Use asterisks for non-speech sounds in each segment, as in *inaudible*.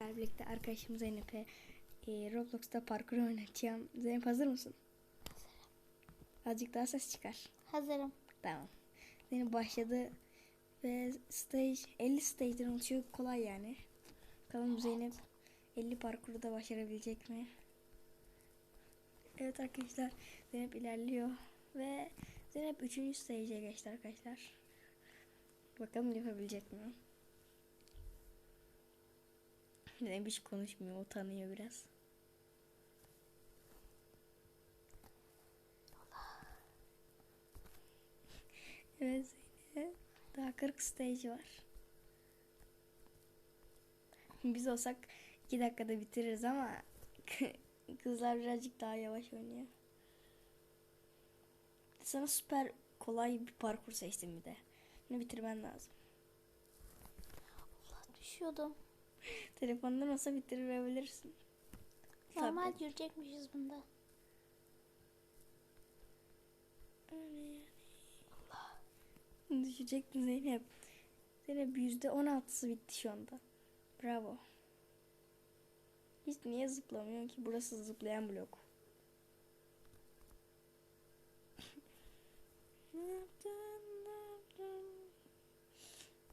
birlikte arkadaşım Zeynep'e e, Roblox'ta parkur oynatacağım. Zeynep hazır mısın? Azıcık daha ses çıkar. Hazırım. Tamam. Zeynep başladı ve stage 50 stage'den oluşuyor. Kolay yani. Bakalım Zeynep 50 parkuru da başarabilecek mi? Evet arkadaşlar Zeynep ilerliyor ve Zeynep 3. stage'e geçti arkadaşlar. Bakalım yapabilecek mi? Zeynep hiç konuşmuyor, utanıyor biraz. Evet Zeynep. Daha 40 stage var. Biz olsak 2 dakikada bitiririz ama *laughs* kızlar birazcık daha yavaş oynuyor. Sana süper kolay bir parkur seçtim bir de. Bunu bitirmen lazım. Allah düşüyordum. Telefondan olsa bitirebilirsin. Normal Tablet. yürüyecekmişiz bunda. Düşecektin Zeynep. Zeynep yüzde on altısı bitti şu anda. Bravo. Hiç niye zıplamıyorsun ki? Burası zıplayan blok. *laughs*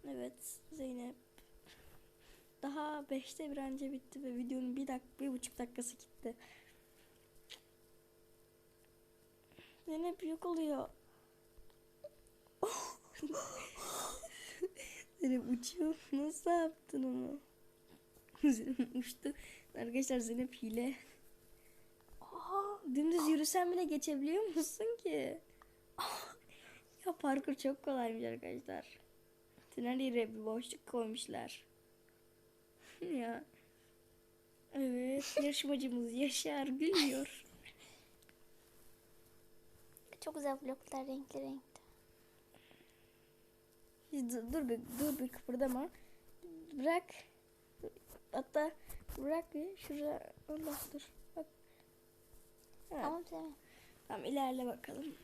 Evet Zeynep. Daha beşte bir anca bitti ve videonun bir dak bir buçuk dakikası gitti. Zeynep yok oluyor. *laughs* Zeynep uçuyor. Nasıl yaptın onu? Zeynep uçtu. Arkadaşlar Zeynep hile. Aa, dümdüz yürüsen bile geçebiliyor musun ki? ya parkur çok kolaymış arkadaşlar. Tünel yere bir boşluk koymuşlar. Ya. Evet yarışmacımız Yaşar gülüyor. Çok güzel bloklar renkli renkli. Dur, dur bir dur bir kıpırdama. Bırak. Hatta bırak bir şuraya. Allah dur. Bak. Ha, Tamam Zeynep. Tamam ilerle bakalım.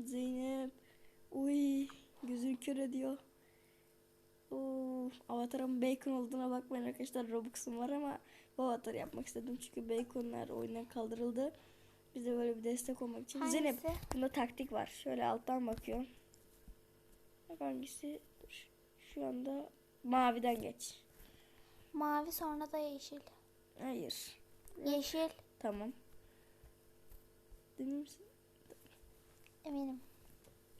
Zeynep. Uy gözün kör ediyor. Oo, avatarın bacon olduğuna bakmayın arkadaşlar Robux'um var ama bu avatar yapmak istedim çünkü baconlar oyundan kaldırıldı. Bize böyle bir destek olmak için. Hangisi? Zeynep bunda taktik var. Şöyle alttan bakıyorum. Bak hangisi? Dur. Şu anda maviden geç. Mavi sonra da yeşil. Hayır. Yeşil. Tamam. Değil misin? Eminim.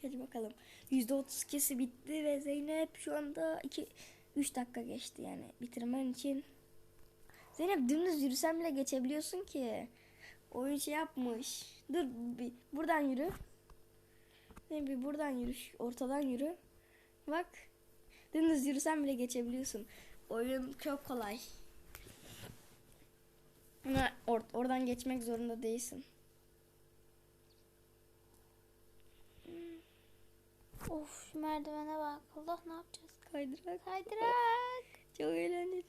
Hadi bakalım. %32'si bitti ve Zeynep şu anda 2 3 dakika geçti yani bitirmen için. Zeynep dümdüz yürüsen bile geçebiliyorsun ki. Oyun şey yapmış. Dur bir buradan yürü. Zeynep bir buradan yürü. Ortadan yürü. Bak. Dümdüz yürüsen bile geçebiliyorsun. Oyun çok kolay. Or- oradan geçmek zorunda değilsin. Of şu merdivene bak. Allah ne yapacağız? Kaydırak. Kaydırak. Çok eğlenceli.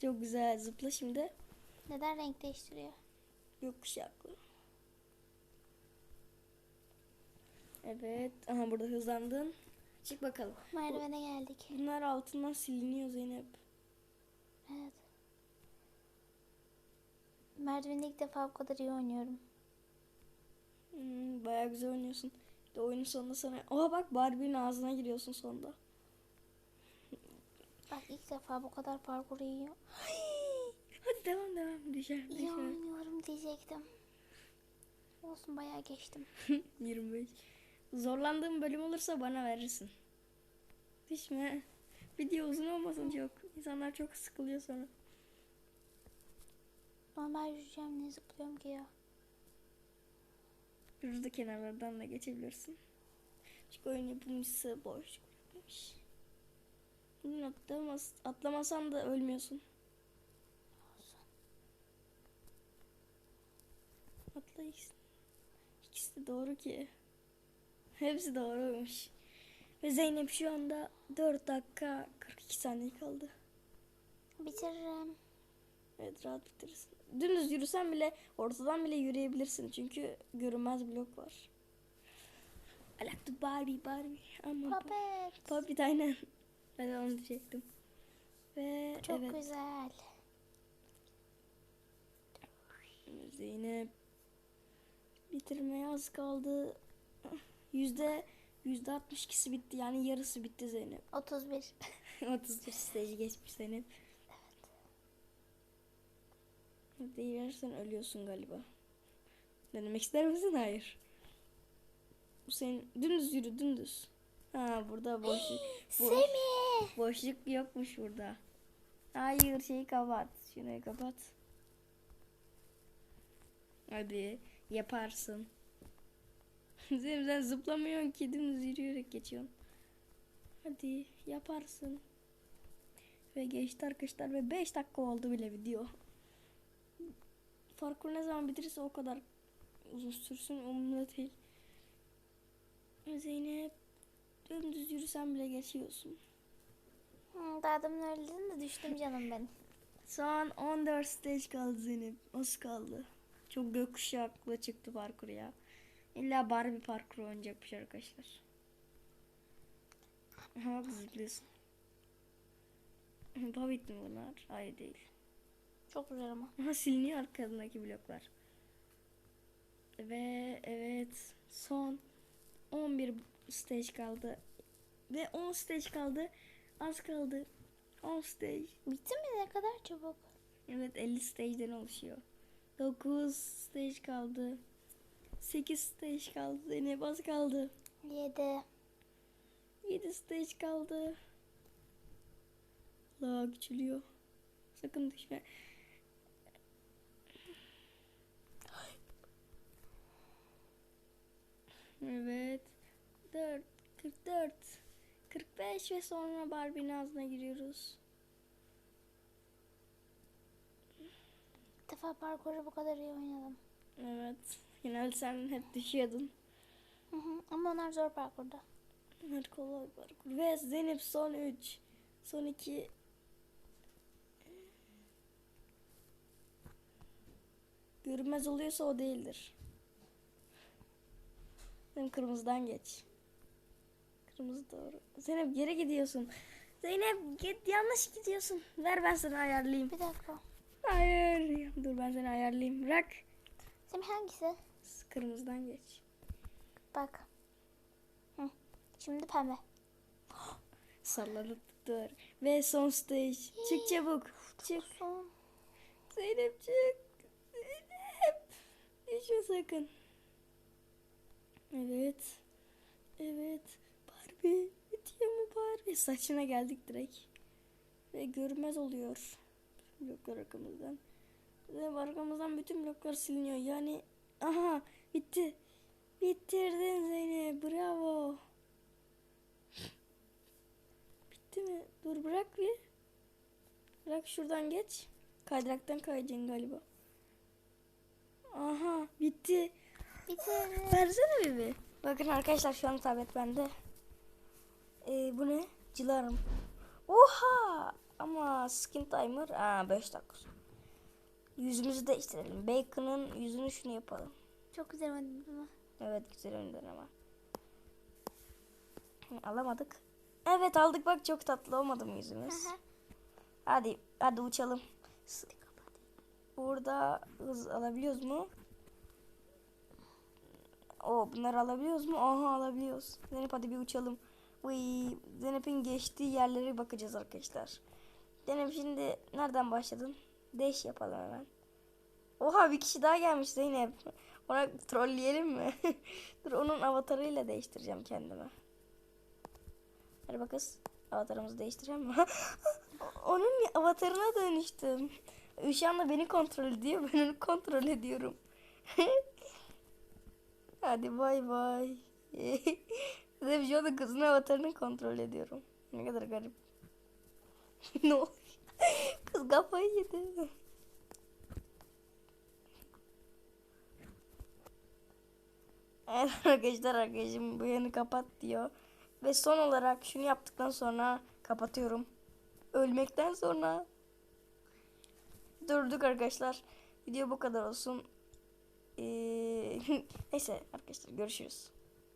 Çok güzel. Zıpla şimdi. Neden renk değiştiriyor? Yokuşaklı. Evet. Aha burada hızlandın. Çık bakalım. Merdivene geldik. Bunlar altından siliniyor Zeynep. Evet. Merdivende ilk defa bu kadar iyi oynuyorum. Hmm, bayağı güzel oynuyorsun. De oyunun sonunda sana... Oha bak Barbie'nin ağzına giriyorsun sonunda. *laughs* Bak ilk defa bu kadar parkur iyi, Hadi devam devam. Düşer iyi düşer. oynuyorum diyecektim. Olsun bayağı geçtim. *laughs* 25. Zorlandığın bölüm olursa bana verirsin. Düşme. Video uzun olmasın çok. İnsanlar çok sıkılıyor sonra. Normal yürüyeceğim ne zıplıyorum ki ya. Şurada kenarlardan da geçebilirsin. Çünkü oyun yapımcısı boş bırakmış. Bugün atlamaz, atlamasan da ölmüyorsun. Atla. İkisi de doğru ki. Hepsi doğruymuş. Ve Zeynep şu anda 4 dakika 42 saniye kaldı. Bitiririm. Evet rahat bitirirsin. Dümdüz yürüsen bile ortadan bile yürüyebilirsin. Çünkü görünmez blok var. I like to Barbie Barbie. Ama Puppet. Puppet aynen. Ben de onu diyecektim. Ve Çok Evet. güzel. Zeynep bitirmeye az kaldı. Yüzde yüzde 62'si bitti yani yarısı bitti Zeynep. 31. 31 *laughs* stage geçmiş Zeynep. Değilirsen ölüyorsun galiba. Denemek ister misin? Hayır. Bu senin dümdüz yürü dümdüz. Ha burada boşluk. *gasps* boş- boşluk yokmuş burada. Hayır şeyi kapat. Şurayı kapat. Hadi yaparsın. *laughs* Zeynep sen zıplamıyorsun ki dümdüz yürüyerek geçiyorsun. Hadi yaparsın. Ve geçti arkadaşlar ve 5 dakika oldu bile video. Parkur ne zaman bitirirse o kadar uzun sürsün umurumda değil. Zeynep dümdüz yürüsen bile geçiyorsun. Hı, daha demin öyle de düştüm canım benim. Son 14 stage kaldı Zeynep. Az kaldı. Çok gökkuşaklı çıktı parkur ya. İlla Barbie parkuru oynayacakmış arkadaşlar. Aha bak zıplıyorsun. *laughs* Hobbit mi bunlar? Hayır değil. Çok güzel ama. Aha siliniyor arkasındaki bloklar. Ve evet son 11 stage kaldı. Ve 10 stage kaldı. Az kaldı. 10 stage. Bitti mi? Ne kadar çabuk. Evet 50 stage'den oluşuyor. 9 stage kaldı. 8 stage kaldı. Zeynep az kaldı. 7. 7 stage kaldı. La küçülüyor. Sakın düşme. Evet. 4, 44, 45 ve sonra Barbie'nin ağzına giriyoruz. İlk defa parkuru bu kadar iyi oynadım. Evet. Genelde sen hep düşüyordun. Hı hı. Ama onlar zor parkurda. Evet kolay parkur. Ve Zeynep son 3. Son 2. Görünmez oluyorsa o değildir. Zeynep kırmızıdan geç. Kırmızı doğru. Zeynep geri gidiyorsun. Zeynep git yanlış gidiyorsun. Ver ben sana ayarlayayım. Bir dakika. Hayır. Dur ben seni ayarlayayım. Bırak. Semih hangisi? Kırmızıdan geç. Bak. Hı. Şimdi pembe. *gasps* Salladı dur. Ve son stage. Çık çabuk. Çık. Son. Zeynep çık. Zeynep. Düşme sakın. Evet. Evet. Barbie. Bitiyor mu Barbie? Saçına geldik direkt. Ve görünmez oluyor. Bloklar arkamızdan. Zeynep arkamızdan bütün bloklar siliniyor. Yani aha bitti. Bitirdin Zeynep. Bravo. Bitti mi? Dur bırak bir. Bırak şuradan geç. Kaydıraktan kayacaksın galiba. Aha bitti. Bitirdim. Versene bir bir. Bakın arkadaşlar şu an tablet bende. Ee, bu ne? Cilarım. Oha! Ama skin timer. Aa 5 dakika. Yüzümüzü değiştirelim. Bacon'ın yüzünü şunu yapalım. Çok güzel oynadın ama. Evet güzel önden ama. Alamadık. Evet aldık bak çok tatlı olmadı mı yüzümüz? Hadi hadi uçalım. Burada hız alabiliyoruz mu? O bunları alabiliyoruz mu? Aha alabiliyoruz. Zeynep hadi bir uçalım. Zeynep'in geçtiği yerlere bakacağız arkadaşlar. Zeynep şimdi nereden başladın? Değiş yapalım hemen. Oha bir kişi daha gelmiş Zeynep. Ona trolleyelim mi? *laughs* Dur onun avatarıyla değiştireceğim kendime. Hadi bak kız. Avatarımızı değiştireceğim mi? *laughs* onun avatarına dönüştüm. Şu anda beni kontrol ediyor. Ben onu kontrol ediyorum. *laughs* Hadi bay bay. Size şu anda kızın avatarını kontrol ediyorum. Ne kadar garip. *laughs* ne oluyor? Kız kafayı yedi. Evet arkadaşlar arkadaşım bu yanı kapat diyor. Ve son olarak şunu yaptıktan sonra kapatıyorum. Ölmekten sonra durduk arkadaşlar. Video bu kadar olsun. Ee, *laughs* neyse arkadaşlar görüşürüz.